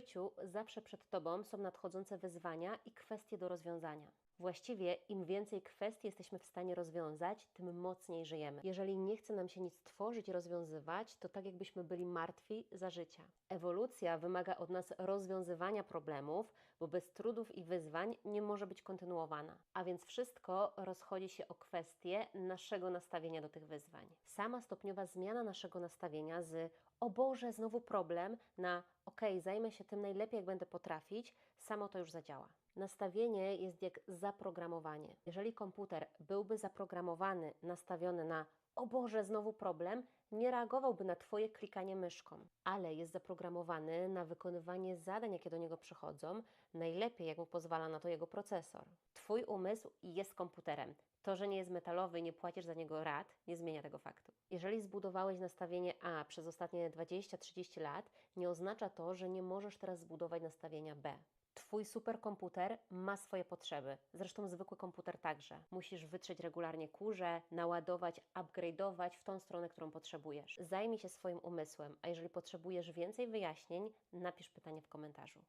życiu zawsze przed Tobą są nadchodzące wyzwania i kwestie do rozwiązania. Właściwie im więcej kwestii jesteśmy w stanie rozwiązać, tym mocniej żyjemy. Jeżeli nie chce nam się nic tworzyć i rozwiązywać, to tak jakbyśmy byli martwi za życia. Ewolucja wymaga od nas rozwiązywania problemów, bo bez trudów i wyzwań nie może być kontynuowana. A więc wszystko rozchodzi się o kwestię naszego nastawienia do tych wyzwań. Sama stopniowa zmiana naszego nastawienia z o Boże, znowu problem na ok, zajmę się tym najlepiej, jak będę potrafić, samo to już zadziała. Nastawienie jest jak zaprogramowanie. Jeżeli komputer byłby zaprogramowany, nastawiony na o Boże, znowu problem, nie reagowałby na Twoje klikanie myszką, ale jest zaprogramowany na wykonywanie zadań, jakie do niego przychodzą, najlepiej jak mu pozwala na to jego procesor. Twój umysł jest komputerem. To, że nie jest metalowy i nie płacisz za niego rat, nie zmienia tego faktu. Jeżeli zbudowałeś nastawienie A przez ostatnie 20-30 lat, nie oznacza to, że nie możesz teraz zbudować nastawienia B. Twój superkomputer ma swoje potrzeby. Zresztą zwykły komputer także. Musisz wytrzeć regularnie kurze, naładować, upgrade'ować w tą stronę, którą potrzebujesz. Zajmij się swoim umysłem, a jeżeli potrzebujesz więcej wyjaśnień, napisz pytanie w komentarzu.